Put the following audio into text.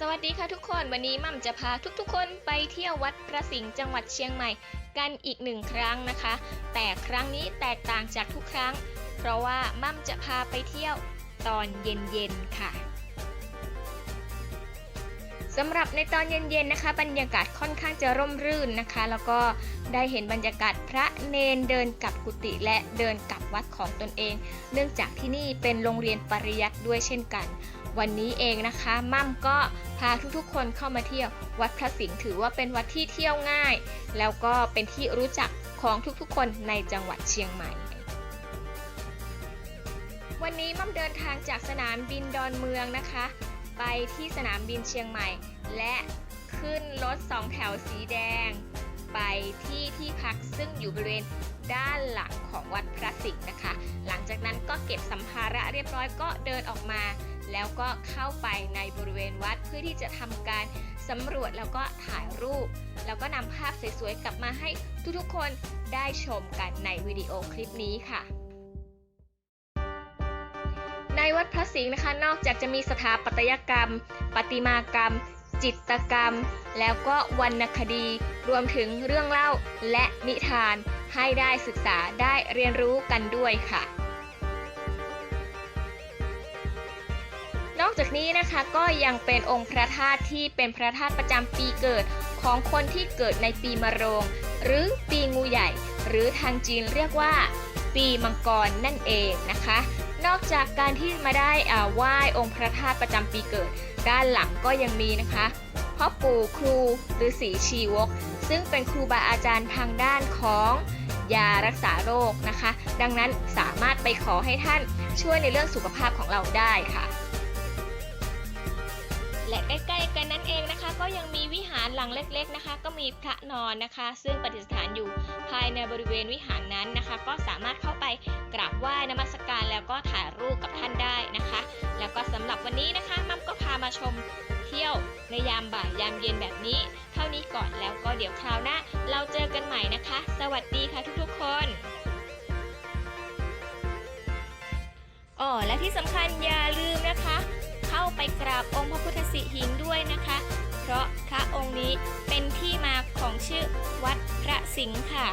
สวัสดีค่ะทุกคนวันนี้มั่มจะพาทุกๆ คนไปเที่ยววัดพระสิงห์จังหวัดเชียงใหม่ กันอีกหนึ่งครั้งนะคะ แต่ครั้งนี้แตกต่างจากทุกครั้ง เพราะว่ามั่มจะพาไปเที่ยวตอนเย็นๆค่ะ สำหรับในตอนเย็นๆนะคะ บรรยากาศค่อนข้างจะร่มรื่นนะคะ แล้วก็ได้เห็นบรรยากาศพระเนนเดินกลับกุฏิและเดินกลับวัดของตนเอง เนื่องจากที่นี่เป็นโรงเรียนปริยัติด้วยเช่นกัน วันนี้เองนะคะมั่มก็พาทุกๆคนเข้ามาเที่ยววัดพระสิงห์ถือว่าเป็นวัดที่เที่ยวง่าย แล้วก็เป็นที่รู้จักของทุกๆ คนในจังหวัดเชียงใหม่วันนี้มั่มเดินทางจากสนามบินดอนเมืองนะคะ ไปที่สนามบินเชียงใหม่ และขึ้นรถสองแถวสีแดง ไปที่ที่พักซึ่งอยู่บริเวณด้านหลังของวัดพระสิงห์นะคะ หลังจากนั้นก็เก็บสัมภาระเรียบร้อยก็เดินออกมา แล้วก็เข้าไปในบริเวณวัดเพื่อที่จะทำการสำรวจแล้วก็ถ่ายรูป แล้วก็นำภาพสวยๆกลับมาให้ทุกๆคนได้ชมกันในวิดีโอคลิปนี้ค่ะ วัดพระสิงห์นะคะ นอกจากจะมีสถาปัตยกรรมประติมากรรม จิตรกรรม แล้วก็วรรณคดี รวมถึงเรื่องเล่าและนิทาน ให้ได้ศึกษาได้เรียนรู้กันด้วยค่ะ นอกจากนี้นะคะก็ยังเป็นองค์พระธาตุที่เป็นพระธาตุประจำปีเกิดของคนที่เกิดในปีมะโรง หรือปีงูใหญ่ หรือทางจีนเรียกว่า ปีมังกรนั่นเองนะคะ นอกจากการที่มาได้อ่าไหว้องค์พระธาตุประจำปีเกิด ด้านหลังก็ยังมีนะคะพ่อปู่ครูฤาษีชีวก ซึ่งเป็นครูบาอาจารย์ทางด้านของยารักษาโรคนะคะ ดังนั้นสามารถไปขอให้ท่านช่วยในเรื่องสุขภาพของเราได้ค่ะ และใกล้ๆกันนั่นเองนะคะ หลังเล็กๆนะคะ ก็มีพระนอนนะคะ ซึ่งประดิษฐานอยู่ภายในบริเวณวิหารนั้นนะคะ ก็สามารถเข้าไปกราบไหว้นมัสการแล้วก็ถ่ายรูปกับท่านได้นะคะ แล้วก็สำหรับวันนี้นะคะมัมก็พามาชมเที่ยวในยามบ่ายยามเย็นแบบนี้ เท่านี้ก่อนแล้วก็เดี๋ยวคราวหน้าเราเจอกันใหม่นะคะ สวัสดีค่ะทุกๆคนอ๋อและที่สำคัญอย่าลืมนะคะ เข้าไปกราบองค์พระพุทธสิหิงค์ด้วยนะคะ เพราะพระองค์นี้เป็นที่มาของชื่อวัดพระสิงห์ค่ะ